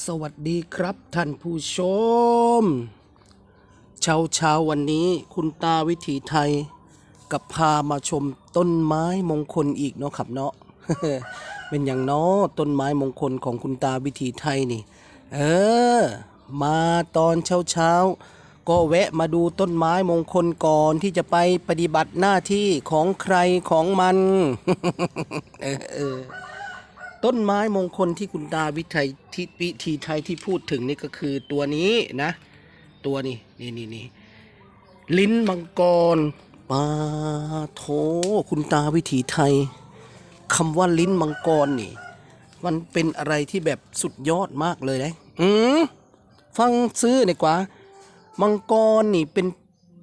สวัสดีครับท่านผู้ชม เช้าเช้าวันนี้คุณตาวิถีไทย กับพามาชมต้นไม้มงคลอีกเนาะครับเนาะเป็นอย่างเนาะต้นไม้มงคลของคุณตาวิถีไทยนี่ เออ มาตอนเช้าเช้าก็แวะมาดูต้นไม้มงคลก่อนที่จะไปปฏิบัติหน้าที่ของใครของมัน เออ ต้นไม้มงคลที่คุณตาวิทัยที่วิธีไทยที่พูดถึงนี่ก็คือตัวนี้นะ ตัวนี้นี่นี่นี่ลิ้นมังกรปาโถคุณตาวิถีไทยคำว่าลิ้นมังกรนี่ มันเป็นอะไรที่แบบสุดยอดมากเลยนะอืมฟังซื้อดีกว่า มังกรนี่เป็น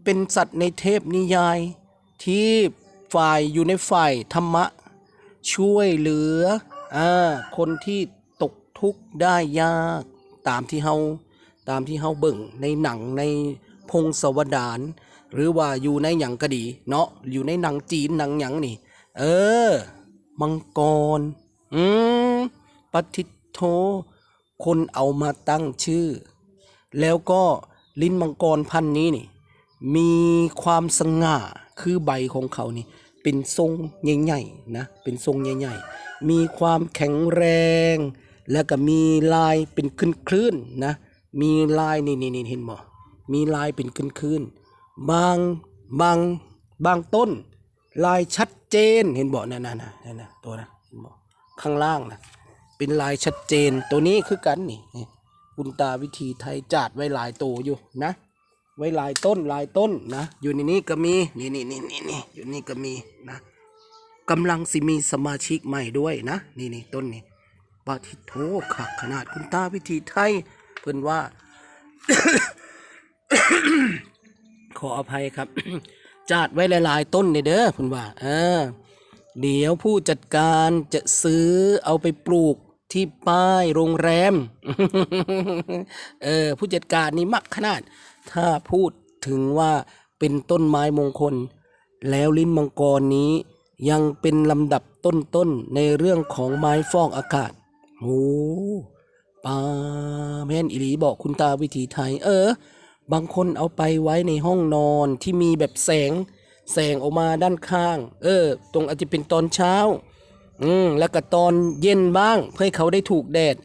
เป็นสัตว์ในเทพนิยาย ที่ฝ่ายอยู่ในฝ่ายธรรมะ ช่วยเหลือ อ่าคนที่ตกทุกข์ได้ยากตามที่เฮาตามที่เฮาเบิ่งในหนังในพงศวดารหรือว่าอยู่ในหยังก็ดีเนาะอยู่ในหนังจีนหนังหยังนี่ เออ มังกร อืมปฏิโท คนเอามาตั้งชื่อ แล้วก็ลิ้นมังกรพันนี้นี่ มีความสง่าคือใบของเขานี่ เป็นทรงใหญ่ๆนะเป็นทรงใหญ่ๆ มีความแข็งแรง แล้วก็มีลายเป็นคลื่นๆนะมีลายนี่นี่เห็นบ่มีลายเป็นคลื่นๆบางบางบางต้น ลายชัดเจนเห็นบ่นั่นน่ะนั่นน่ะตัวนะเห็นบ่ข้างล่างนะเป็นลายชัดเจนตัวนี้คือกันนี่นี่คุณตาวิธีไทยจัดไว้หลายตัวอยู่นะ ไว้หลายต้นหลายต้นนะ อยู่ในนี้ก็มีนี่นี่นี่นี่นี่อยู่นี่ก็มีนะกำลังสิมีสมาชิกใหม่ด้วยนะ นี่นี่ต้นนี้ปาทิโทขักขนาดคุณตาวิธีไทยเพิ่นว่า ขออภัยครับ จัดไว้หลายๆ ต้นเด้อเพิ่นว่าเออเดี๋ยวผู้จัดการจะซื้อเอาไปปลูกที่ป้ายโรงแรม เออผู้จัดการนี่มักขนาด ถ้าพูดถึงว่าเป็นต้นไม้มงคล แล้วลิ้นมังกรนี้ยังเป็นลำดับต้นๆในเรื่องของไม้ฟอกอากาศโอ้ปาแม่นอิลีบอกคุณตาวิถีไทย เออ บางคนเอาไปไว้ในห้องนอนที่มีแบบแสง แสงออกมาด้านข้าง เออ ตรงอาจจะเป็นตอนเช้า อืม แล้วก็ตอนเย็นบ้าง เพื่อให้เขาได้ถูกแดด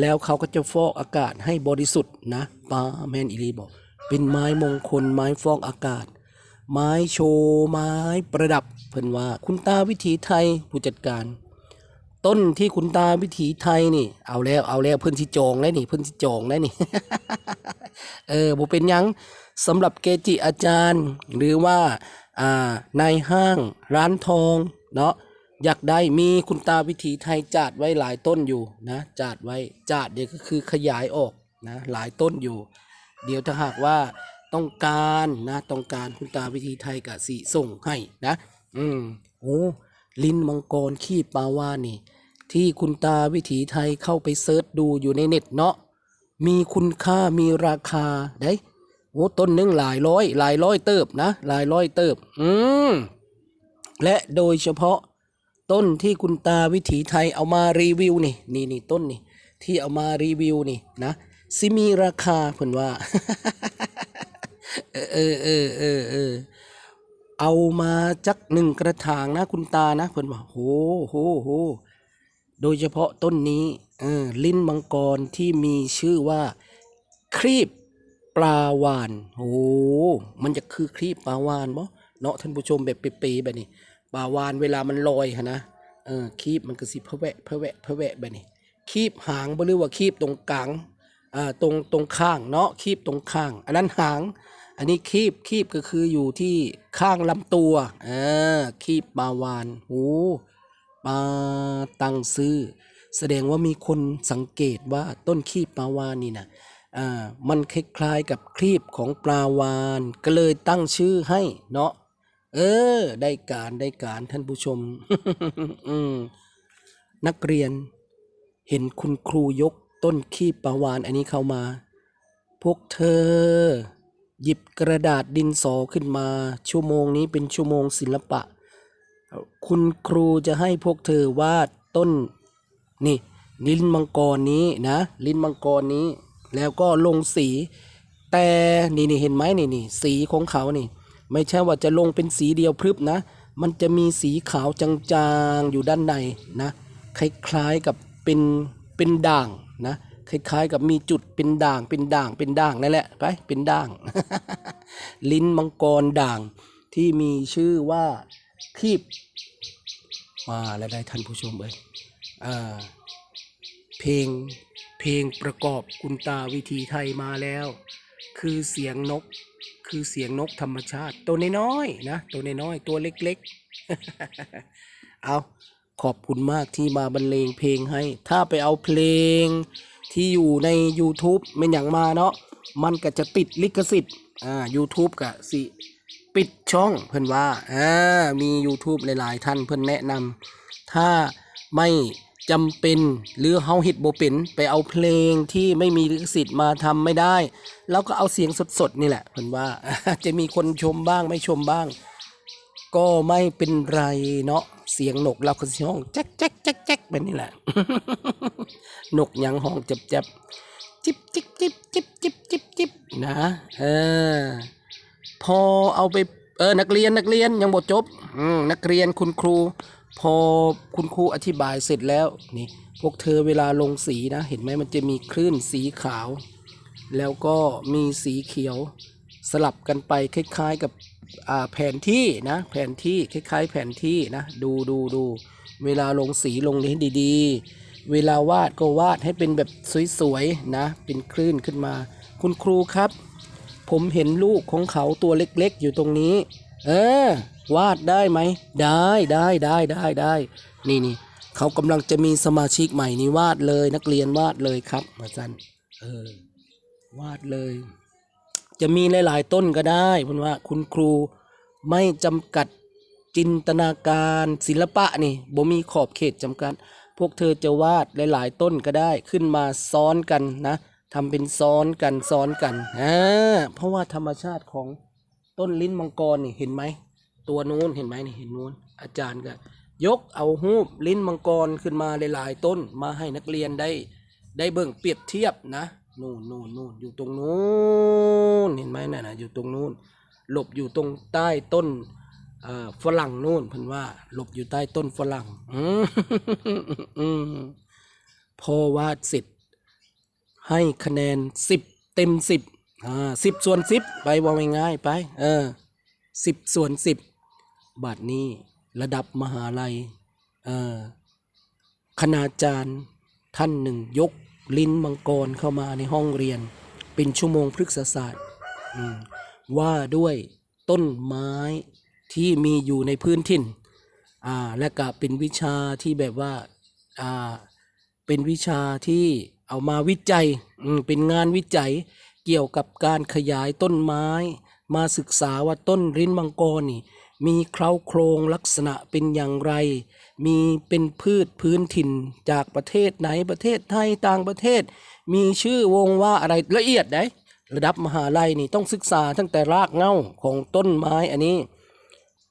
แล้วเขาก็จะฟอกอากาศให้บริสุทธิ์นะปาแมนอิลีบอก เป็นไม้มงคลไม้ฟอกอากาศ ไม้โชว์ไม้ประดับเพิ่นว่าคุณตาวิถีไทยผู้จัดการ ต้นที่คุณตาวิถีไทยนี่ เอาแล้วเอาแล้วเพิ่นสิจองแล้วนี่เพิ่นสิจองแล้วนี่ เออบ่เป็นหยังสำหรับเกจิอาจารย์ หรือว่าอ่านายห้างร้านทองเนาะอยากได้มีคุณตาวิถีไทยจัดไว้หลายต้นอยู่นะจัดไว้จัดเดี๋ยวก็คือขยายออกนะหลายต้นอยู่ เดี๋ยวถ้าหากว่าต้องการนะต้องการคุณตาวิถีไทยกับสีส่งให้นะ อืมโอ้ลิ้นมังกรขี้ปลาวานี่ ที่คุณตาวิถีไทยเข้าไปเซิร์ชดูอยู่ในเน็ตเนาะมีคุณค่ามีราคาได้โอ้ต้นหนึ่งหลายร้อย หลายร้อยเติบนะ หลายร้อยเติบ อืมและโดยเฉพาะต้นที่คุณตาวิถีไทยเอามารีวิวนี่นี่นี่ต้นนี่ที่เอามารีวิวนี่นะ สิมีราคาเพิ่นว่าเออเออเออเออเออเอามาจักหนึ่งกระถางนะคุณตานะเพิ่นว่าโหโหโหโดยเฉพาะต้นนี้เออลิ้นมังกรที่มีชื่อว่าครีบปลาวานโอ้มันจะคือครีบปลาวานบ่เนาะท่านผู้ชมแบบเปๆแบบนี้ปลาวานเวลามันลอยหะนะเออครีบมันก็สิพะแวะพะแวะพะแวะแบบนี้ครีบหางบ่หรือว่าครีบตรงกลาง ตรงตรงข้างเนาะครีบตรงข้าง อันนั้นหาง อันนี้คีบคีบก็คืออยู่ที่ข้างลำตัวเออคีบปลาวานโอ้ปลาตังซื้อ แสดงว่ามีคนสังเกตว่าต้นคีบปลาวานนี่นะอ่ามันคล้ายๆกับครีบของปลาวานก็เลยตั้งชื่อให้เนาะเออ ได้การได้การท่านผู้ชมนักเรียนเห็นคุณครูยก ต้นคีบปลาวานอันนี้เข้ามา พวกเธอ หยิบกระดาษดินสอขึ้นมา ชั่วโมงนี้เป็นชั่วโมงศิลปะ คุณครูจะให้พวกเธอวาดต้นนี่ลิ้นมังกรนี้นะลิ้นมังกรนี้ แล้วก็ลงสี แต่นี่นี่เห็นไหมนี่นี่สีของเขานี่ ไม่ใช่ว่าจะลงเป็นสีเดียวพรึบนะ มันจะมีสีขาวจางๆอยู่ด้านในนะ คล้ายๆกับเป็นเป็นด่าง นะคล้ายๆกับมีจุดเป็นด่างเป็นด่างเป็นด่างนั่นแหละไปเป็นด่าง ลิ้นมังกรด่างที่มีชื่อว่าคีบมาแล้วได้ท่านผู้ชมเอ้ยเพลงเพลงประกอบคุณตาวิธีไทยมาแล้ว คือเสียงนกคือเสียงนกธรรมชาติ ตัวน้อยๆนะ ตัวน้อยๆตัวเล็กๆ เอา ขอบคุณมากที่มาบรรเลงเพลงให้ ถ้าไปเอาเพลงที่อยู่ใน YouTube เป็นอย่างมาเนาะมันก็จะติดลิขสิทธิ์อ่า YouTube กะสิปิดช่องเพิ่อนว่าอ่ามี YouTube หลายๆ ท่านเพิ่อนแนะนำถ้าไม่จำเป็นหรือเฮาเฮ็ดบ่เป็นไปเอาเพลงที่ไม่มีลิขสิทธิ์มาทำไม่ได้ แล้วก็เอาเสียงสดๆ นี่แหละเพิ่อนว่าจะมีคนชมบ้างไม่ชมบ้าง ก็ไม่เป็นไรเนาะเสียงนกเราก็สิห้องแจ๊กแจ๊กแจ๊กแจ๊กแบบนี้แหละนกยังห้องเจ็บเจ็บจิบจิบจิบจิบจิบจิบจิบนะเออพอเอาไปเออนักเรียนนักเรียนยังบ่จบอืมนักเรียนคุณครู พอคุณครูอธิบายเสร็จแล้วนี่พวกเธอเวลาลงสีนะ เห็นไหมมันจะมีคลื่นสีขาว แล้วก็มีสีเขียวสลับกันไปคล้ายๆกับ แผนที่นะแผนที่คล้ายๆ แผนที่นะดูดูดูเวลาลงสีลงให้ดีๆ เวลาวาดก็วาดให้เป็นแบบสวยๆนะเป็นคลื่นขึ้นมา คุณครูครับ ผมเห็นลูกของเขาตัวเล็กๆ อยู่ตรงนี้ เออ วาดได้ไหมได้ได้ได้ได้ได้นี่นี่เขากำลังจะมีสมาชิกใหม่นี่วาดเลยนักเรียนวาดเลยครับอาจารย์เออวาดเลย จะมีหลาย ๆ ต้นก็ได้เพราะว่าคุณครูไม่จำกัดจินตนาการศิลปะนี่บ่มีขอบเขตจำกัด พวกเธอจะวาดหลาย ๆ ต้นก็ได้ขึ้นมาซ้อนกันนะทำเป็นซ้อนกันซ้อนกันอ่าเพราะว่าธรรมชาติของต้นลิ้นมังกรนี่เห็นไหมตัวนู้นเห็นไหมนี่เห็นนู้นอาจารย์ก็ยกเอาหูปลิ้นมังกรขึ้นมาหลาย ๆ ต้นมาให้นักเรียนได้ได้เบิ่งเปรียบเทียบนะ นู่นนู่นนู่นอยู่ตรงนู้นเห็นไหมน่ะนะอยู่ตรงนู้นหลบอยู่ตรงใต้ต้นฝรั่งนู่นเพิ่นว่า หลบอยู่ใต้ต้นฝรั่งอืมอืมพอวาดเสร็จให้คะแนนสิบเต็มสิบอ่าสิบส่วนสิบไปว่าง่ายๆไป เออสิบส่วนสิบบาทนี้ระดับมหาลัยเออคณาจารย์ท่านหนึ่งยก ลิ้นมังกรเข้ามาในห้องเรียน เป็นชั่วโมงพฤกษศาสตร์ว่าด้วยต้นไม้ที่มีอยู่ในพื้นถิ่นอ่าและก็เป็นวิชาที่แบบว่าอ่าเป็นวิชาที่เอามาวิจัยอืมเป็นงานวิจัยเกี่ยวกับการขยายต้นไม้ มาศึกษาว่าต้นริ้นมังกรนี่มีเคราโครงลักษณะเป็นอย่างไร มีเป็นพืชพื้นถิ่นจากประเทศไหนประเทศไทยต่างประเทศ มีชื่อวงว่าอะไรละเอียดได้ระดับมหาลัยนี่ต้องศึกษาตั้งแต่รากเหง้าของต้นไม้อันนี้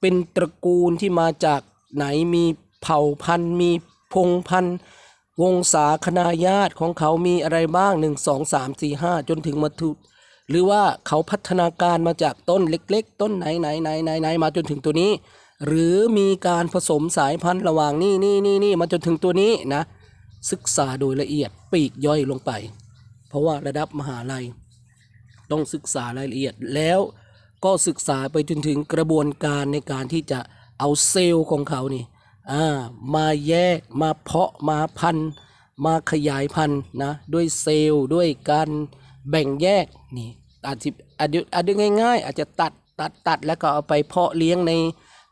เป็นตระกูลที่มาจากไหนมีเผ่าพันธุ์ มีพงพันธุ์ วงศาคณาญาติของเขามีอะไรบ้างหนึ่งสองสามสี่ห้าจนถึงมาทุหรือว่าเขาพัฒนาการมาจากต้นเล็ก ๆ ต้นไหนไหนไหนไหนไหนมาจนถึงตัวนี้ หรือมีการผสมสายพันธุ์ระหว่างนี่นี่นี่นี่มาจนถึงตัวนี้นะ ศึกษาโดยละเอียดปีกย่อยลงไป เพราะว่าระดับมหาลัย ต้องศึกษารายละเอียดแล้วก็ศึกษาไปจนถึงกระบวนการในการที่จะเอาเซลล์ของเขานี่มาแยกมาเพาะมาพันธุ์มาขยายพันธุ์นะด้วยเซลล์ด้วยการแบ่งแยกนี่อาจจะอาจจะอาจจะง่าย ๆ อาจจะตัดตัดตัดแล้วก็เอาไปเพาะเลี้ยงใน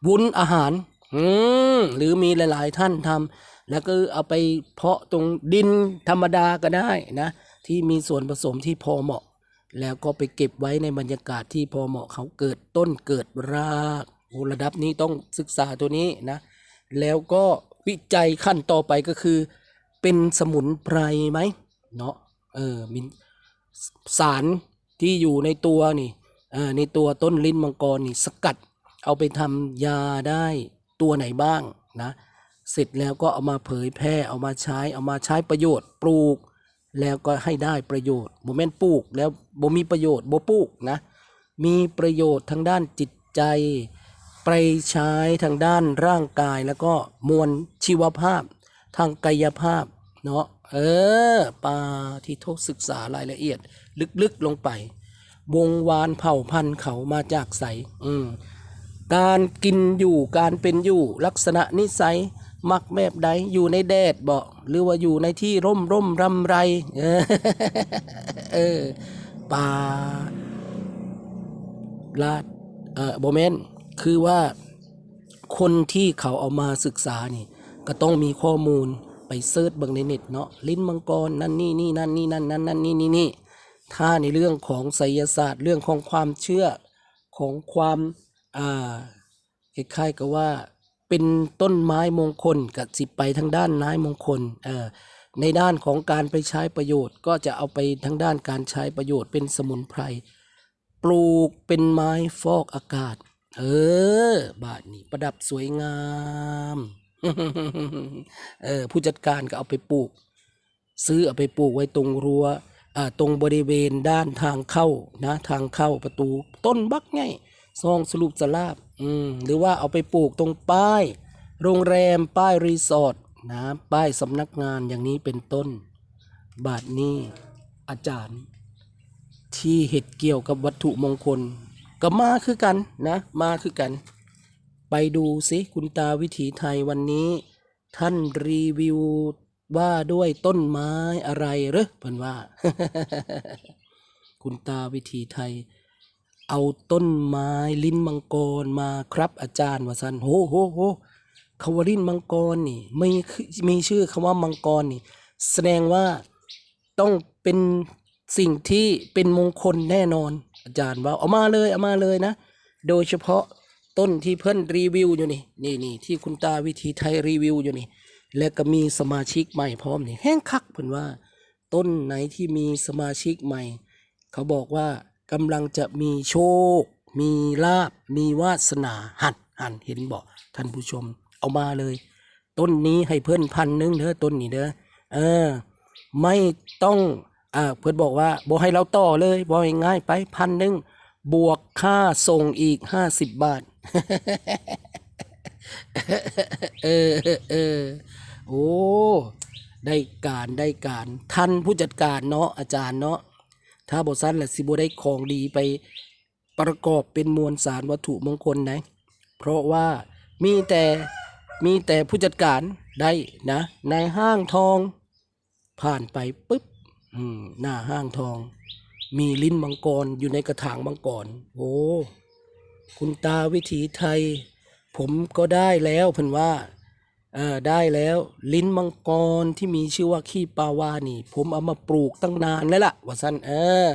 วุ้นอาหารอืมหรือมีหลาย ๆ ท่านทำแล้วก็เอาไปเพาะตรงดินธรรมดาก็ได้นะ ที่มีส่วนผสมที่พอเหมาะ แล้วก็ไปเก็บไว้ในบรรยากาศที่พอเหมาะเขาเกิดต้นเกิดรากโระดับนี้ต้องศึกษาตัวนี้นะ แล้วก็วิจัยขั้นต่อไปก็คือ เป็นสมุนไพรไหมเนาะเออมีสารที่อยู่ในตัวนี่เออในตัวต้นลิ้นมังกรนี่สกัด เอาไปทำยาได้ตัวไหนบ้างนะเสร็จแล้วก็เอามาเผยแพร่เอามาใช้เอามาใช้ประโยชน์ ปลูก แล้วก็ให้ได้ประโยชน์บ่แม่นปลูก แล้วบ่มีประโยชน์บ่ปลูกนะมีประโยชน์ทางด้านจิตใจไปใช้ทางด้านร่างกายแล้วก็มวลชีวภาพ ทางกายภาพเนาะเออปาที่ทกศึกษารายละเอียด ลึกๆลงไปวงวานเผ่าพันธุ์เขามาจากใสอืม การกินอยู่การเป็นอยู่ลักษณะนิสัย มักแบบใดอยู่ในแดดบ่หรือว่าอยู่ในที่ร่มร่มรำไร เออป่าลาดเออโบเมนคือว่าคนที่เขาเอามาศึกษานี่ ก็ต้องมีข้อมูลไปเซิร์ชเบิ่งในเน็ตเนาะลิ้นมังกรนั่นนี่นี่นั่นนี่นั่นนั่นนั่นนี่นี่นี่ถ้าในเรื่องของไสยศาสตร์เรื่องของความเชื่อของความ คล้ายๆกับว่าเป็นต้นไม้มงคลกับสิไปทางด้านไม้มงคลเอ่อในด้านของการไปใช้ประโยชน์ ก็จะเอาไปทางด้านการใช้ประโยชน์เป็นสมุนไพรปลูกเป็นไม้ฟอกอากาศ เออ บาทนี้ประดับสวยงามเออผู้จัดการก็เอาไปปลูก ซื้อเอาไปปลูกไว้ตรงรัว้วอ่าตรงบริเวณด้านทางเข้านะ ทางเข้าประตูต้นบักไง ซองสรุปสลาบอืมหรือว่าเอาไปปลูกตรงป้าย โรงแรมป้ายรีสอร์ทนะป้ายสำนักงานอย่างนี้เป็นต้น บาทนี้อาจารย์ ที่เห็ดเกี่ยวกับวัตถุมงคล ก็มาคือกันนะมาคือกัน ไปดูสิคุณตาวิถีไทยวันนี้ ท่านรีวิวว่าด้วยต้นไม้อะไรหรือเพิ่นว่า คุณตาวิถีไทย เอาต้นไม้ลิ้นมังกรมาครับอาจารย์ว่าสันโหโหโหคำว่าลิ้นมังกรนี่ไม่มีชื่อคำว่ามังกรนี่ แสดงว่าต้องเป็นสิ่งที่เป็นมงคลแน่นอน อาจารย์ว่าเอามาเลยเอามาเลยนะ โดยเฉพาะต้นที่เพิ่อนรีวิวอยู่นี่นี่นี่ที่คุณตาวิธีไทยรีวิวอยู่นี่ แล้วก็มีสมาชิกใหม่พร้อมนี่แห้งคักเพิ่นว่า ต้นไหนที่มีสมาชิกใหม่ เขาบอกว่า กำลังจะมีโชค มีลาบ มีวาสนาหันหันเห็นบอกท่านผู้ชม เอามาเลย ต้นนี้ให้เพื่อนพันหนึงเด้อต้นนี้เด้อเออ ไม่ต้องอ่าเพื่อนบอกว่าบอกให้เราต่อเลยบอกง่ายไปพันหนึ่งบวกค่าส่งอีกห้าสิบบาทเออเออโอ้ได้การได้การท่านผู้จัดการเนาะอาจารย์เนาะ ถ้าบทสั้นแหละสิบได้ของดีไปประกอบเป็นมวลสารวัตถุมงคลนะเพราะว่ามีแต่มีแต่ผู้จัดการได้นะในห้างทองผ่านไปปุ๊บหน้าห้างทอง มีลิ้นมังกรอยู่ในกระถางมังกรโอ้คุณตาวิถีไทย ผมก็ได้แล้วเพิ่นว่า เออได้แล้วลิ้นมังกรที่มีชื่อว่าขี้ปาวานี่ ผมเอามาปลูกตั้งนานแล้วล่ะว่าสั้นเออ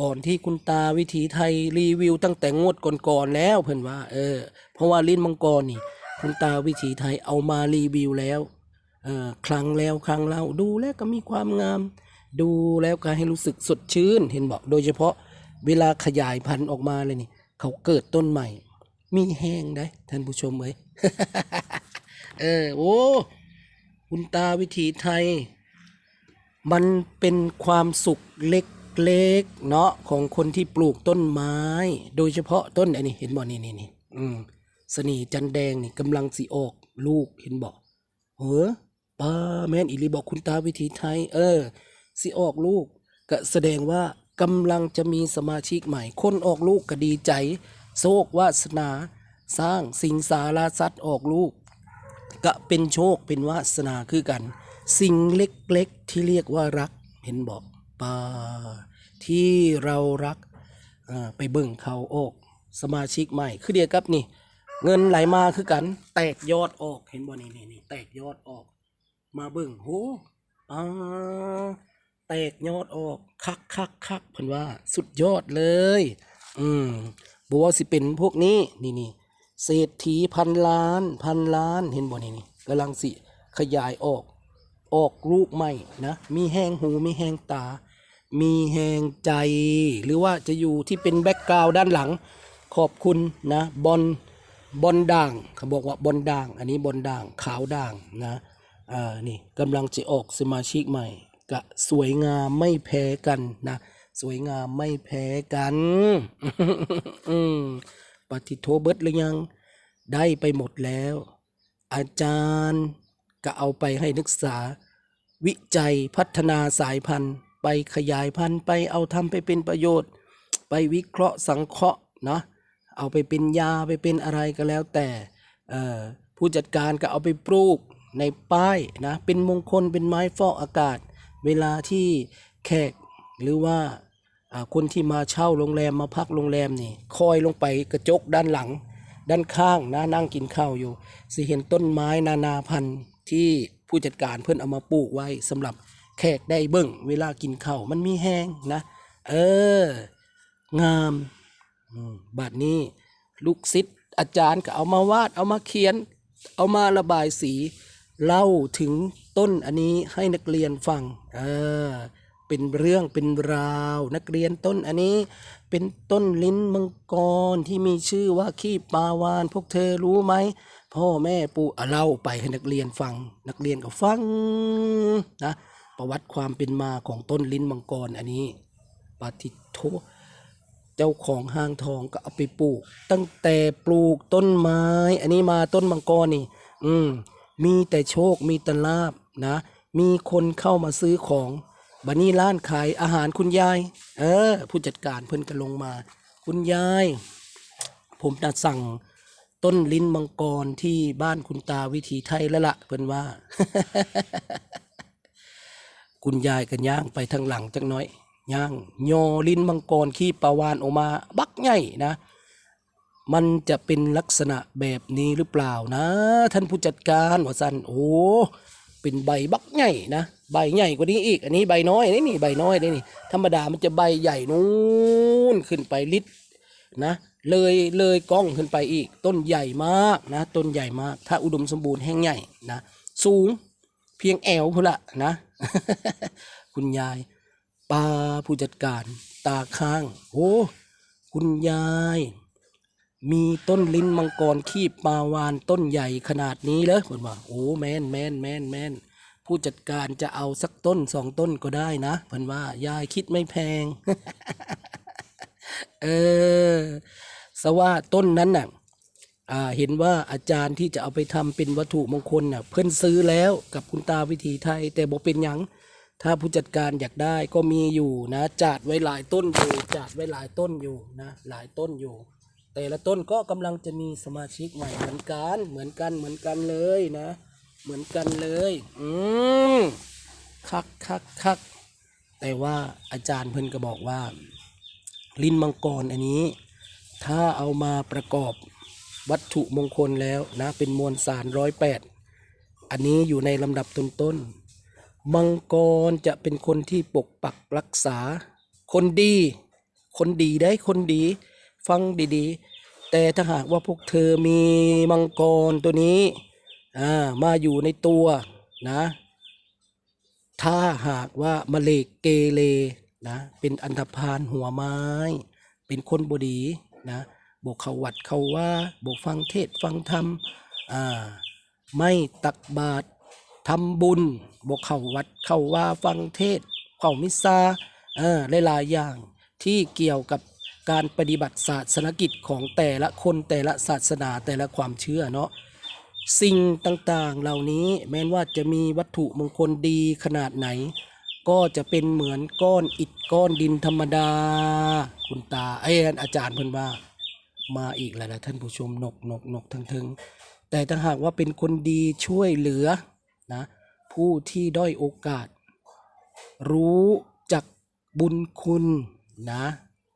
ก่อนที่คุณตาวิถีไทยรีวิวตั้งแต่งวดก่อนๆแล้วเพิ่อนว่า เออ เพราะว่าลิ้นมังกรนี่ คุณตาวิถีไทยเอามารีวิวแล้วเออครั้งแล้วครั้งเล่าดูแล้วก็มีความงาม ดูแล้วก็ให้รู้สึกสดชื่นเห็นบอก โดยเฉพาะเวลาขยายพันธุ์ออกมาเลยนี่ เขาเกิดต้นใหม่ มีแห้งได้ท่านผู้ชมเอ้ย เออ โอ้คุณตาวิถีไทย มันเป็นความสุขเล็กๆเนาะของคนที่ปลูกต้นไม้ โดยเฉพาะต้นไอ้นี่เห็นบ่นี่นี่นี่อืมสนีจันแดงนี่กำลังสิออกลูกเห็นบ่เออป้าแม่นอีหลีบอกคุณตาวิถีไทย เออสิออกลูกก็แสดงว่ากำลังจะมีสมาชิกใหม่ คนออกลูกก็ดีใจ โชควาสนา สร้างสิงสาราสัตว์ออกลูก ก็เป็นโชคเป็นวาสนาคือกัน สิ่งเล็กๆที่เรียกว่ารัก เห็นบอกป่าที่เรารักอ่าไปเบิ่งเขาออก สมาชิกใหม่คือเดียวกับนี่ เงินไหลมาคือกัน แตกยอดออกเห็นบ่นี่นี่นี่แตกยอดออก มาเบิ่งโหอ่าแตกยอดออกคักคักคักเพิ่นว่า สุดยอดเลย อืมบัวาสิเป็นพวกนี้นี่นี่ เศรษฐีพันล้าน พันล้านเห็นบ่นี่นี่กำลังสิขยายออก ออกลูกใหม่นะมีแหงหูมีแหงตา มีแหงใจ หรือว่าจะอยู่ที่เป็นแบ็กกราวด์ด้านหลัง ขอบคุณนะบอลบอลด่างเขาบอกว่าบอลด่าง อันนี้บอลด่างขาวด่างนะอ่านี่กำลังจะออกสมาชิกใหม่กะสวยงามไม่แพ้กันนะ สวยงามไม่แพ้กัน อืม ปฏิโทเบิดหรือยัง ได้ไปหมดแล้ว อาจารย์ก็เอาไปให้นักศึกษา วิจัยพัฒนาสายพันธุ์ ไปขยายพันธุ์ไปเอาทำไปเป็นประโยชน์ ไปวิเคราะห์สังเคราะห์นะเอาไปเป็นยาไปเป็นอะไรก็แล้วแต่ผู้จัดการก็เอาไปปลูกในป้ายนะเป็นมงคลเป็นไม้ฟอกอากาศ เวลาที่แขกหรือว่า คนที่มาเช่าโรงแรมมาพักโรงแรมนี่คอยลงไปกระจกด้านหลัง ด้านข้างนะนั่งกินข้าวอยู่สิเห็นต้นไม้นานาพันธุ์ที่ผู้จัดการเพื่อนเอามาปลูกไว้สำหรับแขกได้เบิ่งเวลากินข้าวมันมีแห้งนะ เออ งามอืมบัดนี้ลูกศิษย์อาจารย์ก็เอามาวาดเอามาเขียน เอามาระบายสี เล่าถึงต้นอันนี้ให้นักเรียนฟัง เออ เป็นเรื่องเป็นราว นักเรียนต้นอันนี้ เป็นต้นลิ้นมังกรที่มีชื่อว่าขี้ปาวาน พวกเธอรู้ไหมพ่อแม่ปู่เล่าไปให้นักเรียนฟัง นักเรียนก็ฟังนะประวัติความเป็นมาของต้นลิ้นมังกรอันนี้ปฏิโทเจ้าของห้างทองก็เอาไปปลูก ตั้งแต่ปลูกต้นไม้ อันนี้มาต้นมังกรนี่ อืมมีแต่โชคมีแต่ลาบนะ มีคนเข้ามาซื้อของ บันนี้ร้านขายอาหารคุณยาย เออ ผู้จัดการเพิ่นก็ลงมา คุณยาย ผมจะสั่งต้นลิ้นมังกรที่บ้านคุณตาวิถีไทยแล้วละ่ะเพิ่นว่า คุณยายกันย่างไปทางหลังจักน้อยย่างโยอลิ้นมังกรขี้ปลาวานออกมา บักใหญ่นะ มันจะเป็นลักษณะแบบนี้หรือเปล่านะ ท่านผู้จัดการว่าสันโอ้เป็นใบบักใหญ่นะ ใบใหญ่กว่านี้อีก อันนี้ใบน้อยนี่นี่ใบน้อยนี่นี่ ธรรมดามันจะใบใหญ่นู้นขึ้นไปลิตรนะ เลยเลยกล้องขึ้นไปอีก ต้นใหญ่มากนะ ต้นใหญ่มาก ถ้าอุดมสมบูรณ์แห้งใหญ่นะ สูงเพียงแอวพุ่ละนะ คุณยายปาผู้จัดการตาข้างโอ้คุณยาย มีต้นลิ้นมังกรขี้ปลาวานต้นใหญ่ขนาดนี้เลยผมว่าโอ้แมนแมนแมนแมน ผู้จัดการจะเอาสักต้นสองต้นก็ได้นะเพิ่นว่ายายคิดไม่แพง เออสว่าต้นนั้นน่ะเห็นว่าอาจารย์ที่จะเอาไปทำเป็นวัตถุมงคลน่ะเพิ่นซื้อแล้วกับคุณตาวิถีไทย แต่บอกเป็นหยังถ้าผู้จัดการอยากได้ก็มีอยู่นะจัดไว้หลายต้นอยู่จัดไว้หลายต้นอยู่นะหลายต้นอยู่ แต่ละต้นก็กำลังจะมีสมาชิกใหม่เหมือนกันเหมือนกันเหมือนกันเลยนะ เหมือนกันเลย อืมคักคักคักแต่ว่าอาจารย์เพิ่นก็บอกว่า ลิ้นมังกรอันนี้ ถ้าเอามาประกอบวัตถุมงคลแล้วนะ เป็นมวลสารร้อยแปดอันนี้อยู่ในลำดับต้นๆมังกรจะเป็นคนที่ปกปักรักษา คนดี คนดีได้คนดี ฟังดีๆ แต่ถ้าหากว่าพวกเธอมีมังกรตัวนี้ อ่ามาอยู่ในตัวนะ ถ้าหากว่ามาเลกเกเรนะ เป็นอันธพาลหัวไม้ เป็นคนบดีนะบกเขาวัดเขาว่าบกฟังเทศฟังธรรมอ่าไม่ตักบาตรทำบุญบกเขาวัดเขาว่าฟังเทศเข้ามิซาเออหลายๆอย่างที่เกี่ยวกับการปฏิบัติศาสนกิจของแต่ละคนแต่ละศาสนาแต่ละความเชื่อเนาะ สิ่งต่างๆ เหล่านี้แม้นว่าจะมีวัตถุมงคลดีขนาดไหน ก็จะเป็นเหมือนก้อนอิฐก้อนดินธรรมดา คุณตาเอ้อาจารย์เพิ่นว่า มาอีกแล้วนะท่านผู้ชมนกนกนกทั้งทึงแต่ถ้าหากว่าเป็นคนดีช่วยเหลือนะผู้ที่ด้อยโอกาส รู้จักบุญคุณนะ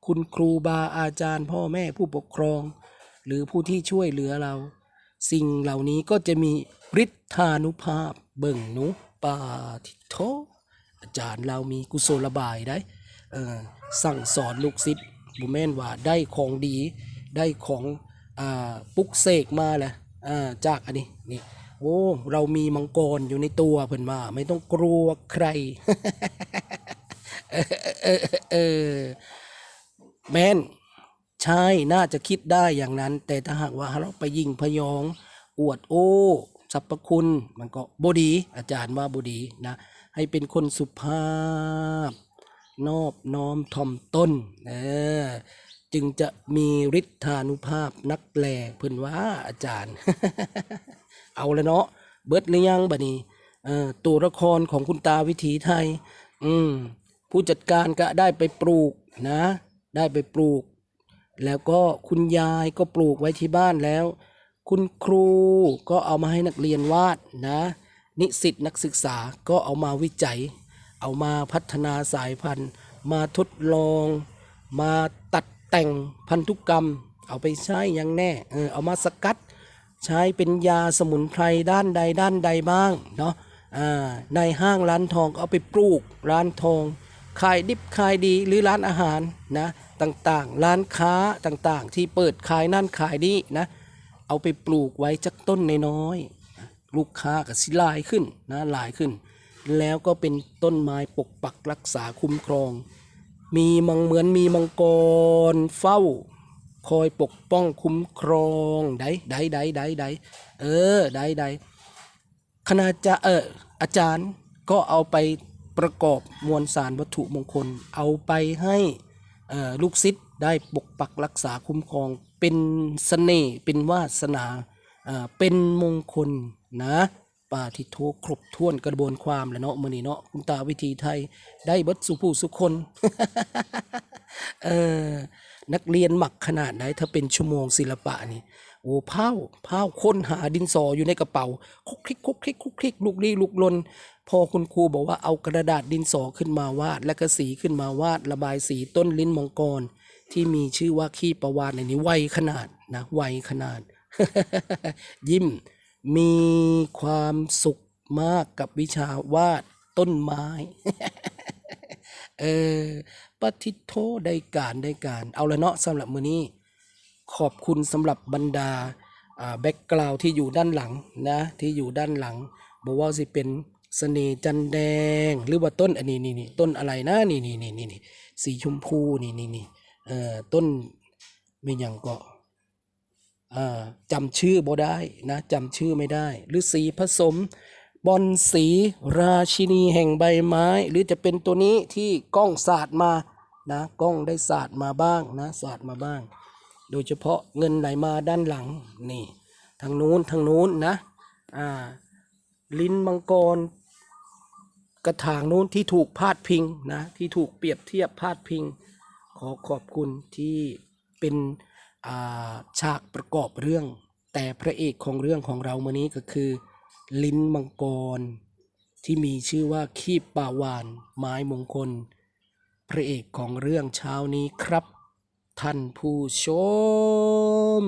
คุณครูบาอาจารย์พ่อแม่ผู้ปกครอง หรือผู้ที่ช่วยเหลือเรา สิ่งเหล่านี้ก็จะมีฤทธานุภาพ เบิ่งหนุปาทิโทอาจารย์เรามีกุศลบายได้สั่งสอนลูกศิษย์บุแม่นว่าได้ของดีได้ของอปุกเสกมาแหละจากอันนี้นี่โอ้เรามีมังกรอยู่ในตัวเพิ่นว่าไม่ต้องกลัวใครเออเออเออแม่น ใช่น่าจะคิดได้อย่างนั้น แต่ถ้าหากว่าเราไปยิงพยอง อวดโอ้สรรพคุณมันก็บดี อาจารย์ว่าบดีนะ ให้เป็นคนสุภาพ นอบน้อมถ่อมตนเออจึงจะมีฤทธานุภาพนักแลเพิ่นว่าอาจารย์ เอาล้วเนาะเบิดหรือยังบัดนี้เออตัวละครของคุณตาวิถีไทย อืมผู้จัดการก็ได้ไปปลูกนะ ได้ไปปลูก แล้วก็คุณยายก็ปลูกไว้ที่บ้านแล้ว คุณครูก็เอามาให้นักเรียนวาดนะ นิสิตนักศึกษาก็เอามาวิจัย เอามาพัฒนาสายพันธุ์ มาทดลอง มาตัดแต่งพันธุกรรม เอาไปใช้อย่างแน่เออเอามาสกัด ใช้เป็นยาสมุนไพรด้านใดด้านใดบ้างเนาะอ่าในห้างร้านทองเอาไปปลูกร้านทองขายดิบขายดีหรือร้านอาหารนะ ต่างๆ ร้านค้าต่างๆ ที่เปิดขายนั่นขายนี่นะ เอาไปปลูกไว้จักต้นน้อยๆลูกค้าก็สิลายขึ้นนะหลายขึ้น แล้วก็เป็นต้นไม้ปกปักรักษาคุ้มครอง มีมังเหมือนมีมังกรเฝ้า คอยปกป้องคุ้มครองได้ได้ได้ได้ได้เออได้ได้คณาจะเอออาจารย์ก็เอาไปประกอบมวลสารวัตถุมงคล เอาไปให้ ลูกศิษย์ได้ปกปักรักษาคุ้มครอง เป็นเสน่ห์เป็นวาสนาเป็นมงคลนะปาทิโทครบถ้วนกระบวนความแล้วเนาะมือนี้เนาะคุณตาวิธีไทยได้เบิดสุผู้สุคนเออนักเรียนหมักขนาดไหนถ้าเป็นชั่วโมงศิลปะนี่โอ้เผาเผาค้นหาดินสออยู่ในกระเป๋าคุกคลิกคุกคลิกคุกคลิกลุกลี้ลุกลน พอคุณครูบอกว่าเอากระดาษดินสอขึ้นมาวาด แล้วก็สีขึ้นมาวาด ระบายสีต้นลิ้นมังกร ที่มีชื่อว่าขี้ประวานในนี้ไวขนาดนะไวขนาด ยิ้ม มีความสุขมากกับวิชาวาดต้นไม้ เออปฏิโทได้การได้การ เอาละเนาะสำหรับมือนี้ ขอบคุณสำหรับบรรดาแบ็กกราวที่อยู่ด้านหลังนะ ที่อยู่ด้านหลังบอกว่าสิเป็น เสน่ห์จันแดงหรือว่าต้นอันนี้นี่นี่ต้นอะไรนะนี่นี่นี่นี่นี่สีชมพูนี่นี่นี่เอ่อต้นไม่ยังก็อ่าจำชื่อบ่ได้นะจำชื่อไม่ได้ หรือสีผสมบอลสีราชินีแห่งใบไม้ หรือจะเป็นตัวนี้ที่กล้องศาสาดมานะกล้องได้ศาสาดมาบ้างนะศาสาดมาบ้าง โดยเฉพาะเงินไหลมาด้านหลังนี่ทางนู้นทางนู้นนะอ่าลิ้นมังกร กระถางนู้นที่ถูกพาดพิงนะที่ถูกเปรียบเทียบพาดพิง ขอขอบคุณที่เป็นาฉากประกอบเรื่อง แต่พระเอกของเรื่องของเรามื่อนี้ก็คือ ลิ้นมังกร ที่มีชื่อว่าคีบป่าวานไม้มงคล พระเอกของเรื่องเช้านี้ครับ ท่านผู้ชม